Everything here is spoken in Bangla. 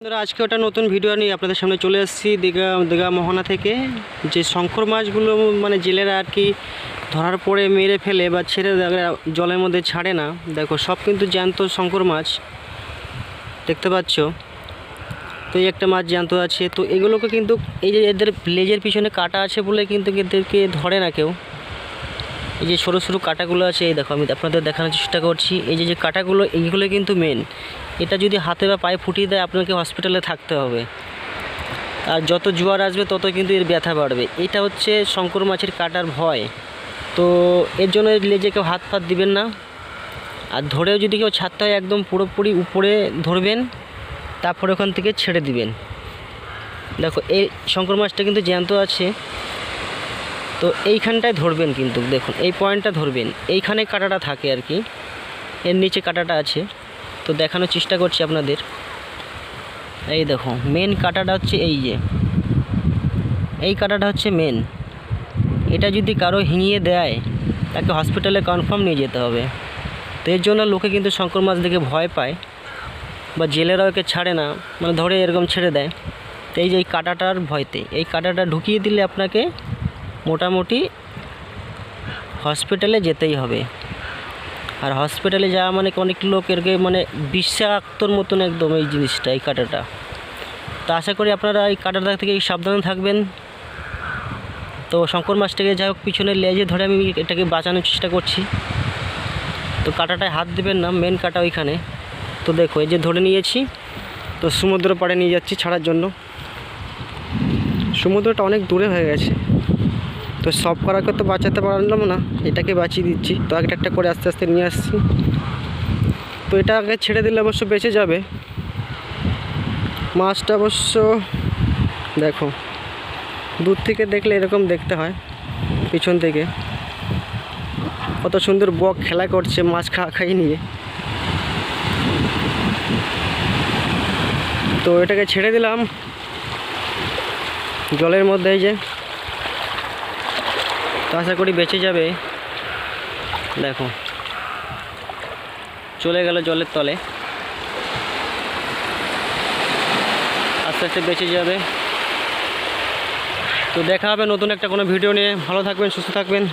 বন্ধুরা, আজকে ওটা নতুন ভিডিও নিয়ে আপনাদের সামনে চলে এসেছি, দীঘা দীঘা মোহনা থেকে। যে শঙ্কর মাছগুলো মানে জেলেরা আর কি ধরার পরে মেরে ফেলে বা ছেড়ে জলের মধ্যে ছাড়ে না। দেখো, সব কিন্তু জ্যান্ত শঙ্কর মাছ, দেখতে পাচ্ছ? তো এই একটা মাছ জ্যান্ত আছে। তো এগুলোকে কিন্তু এই যে এদের লেজের পিছনে কাটা আছে বলে কিন্তু এদেরকে ধরে না কেউ। এই যে সরু সরু কাটাগুলো আছে, এই দেখো আমি আপনাদের দেখানোর চেষ্টা করছি। এই যে যে কাটাগুলো, এইগুলো কিন্তু মেন এটা যদি হাতে বা পায়ে ফুটিয়ে দেয়, আপনাকে হসপিটালে থাকতে হবে। আর যত জোয়ার আসবে, তত কিন্তু এর ব্যথা বাড়বে। এটা হচ্ছে শঙ্কর মাছের কাটার ভয়। তো এর জন্য লেজে কেউ হাত ফাত দিবেন না। আর ধরেও যদি কেউ ছাড়তে হয় একদম পুরোপুরি উপরে ধরবেন, তারপরে ওখান থেকে ছেড়ে দিবেন। দেখো, এই শঙ্কর মাছটা কিন্তু জ্যান্ত আছে। তো এইখানটায় ধরবেন কিন্তু, দেখুন, এই পয়েন্টটা ধরবেন। এইখানে কাটাটা থাকে আর কি, এর নিচে কাটাটা আছে। তো দেখানোর চেষ্টা করছি আপনাদের। এই দেখো মেন কাটাটা হচ্ছে এই যে। এই কাটাটা হচ্ছে মেন এটা যদি কারও হিঙিয়ে দেয়, তাকে হসপিটালে কনফার্ম নিয়ে যেতে হবে। তো এর জন্য লোকে কিন্তু শঙ্কর মাছ দেখে ভয় পায়, বা জেলেরা ওকে ছাড়ে না মানে ধরে এরকম ছেড়ে দেয়। তো এই যে এই কাটাটার ভয়তে, এই কাটাটা ঢুকিয়ে দিলে আপনাকে মোটামুটি হসপিটালে যেতেই হবে। আর হসপিটালে যাওয়া মানে অনেক লোক এরকে মানে বিষাক্তর মতন একদম এই জিনিসটা, এই কাঁটাটা। তো আশা করি আপনারা এই কাঁটাটা থেকে সাবধানে থাকবেন। তো শঙ্কর মাছটাকে যাই হোক পিছনে লেজে ধরে আমি এটাকে বাঁচানোর চেষ্টা করছি। তো কাঁটাটায় হাত দেবেন না মেন কাটা ওইখানে। তো দেখো, এই যে ধরে নিয়েছি। তো সমুদ্র পাড়ে নিয়ে যাচ্ছি ছাড়ার জন্য। সমুদ্রটা অনেক দূরে হয়ে গেছে। তো সব করাকে তো বাঁচাতে পারলাম না, এটাকে বাঁচিয়ে দিচ্ছি। তো একটা একটা করে আস্তে আস্তে নিয়ে আসছি। তো এটা আগে ছেড়ে দিলে অবশ্য বেঁচে যাবে। মাছটা অবশ্য, দেখো, দূর থেকে দেখলে এরকম দেখতে হয়, পিছন থেকে। কত সুন্দর বক খেলা করছে মাছ খা, খাই নিয়ে। তো এটাকে ছেড়ে দিলাম। জলের মধ্যে এই যে তো আশা করি বেঁচে যাবে। দেখো। চলে গেল জলের তলে। আস্তে আস্তে বেঁচে যাবে। তো দেখা হবে নতুন একটা কোনো ভিডিও নিয়ে। ভালো থাকবেন, সুস্থ থাকবেন।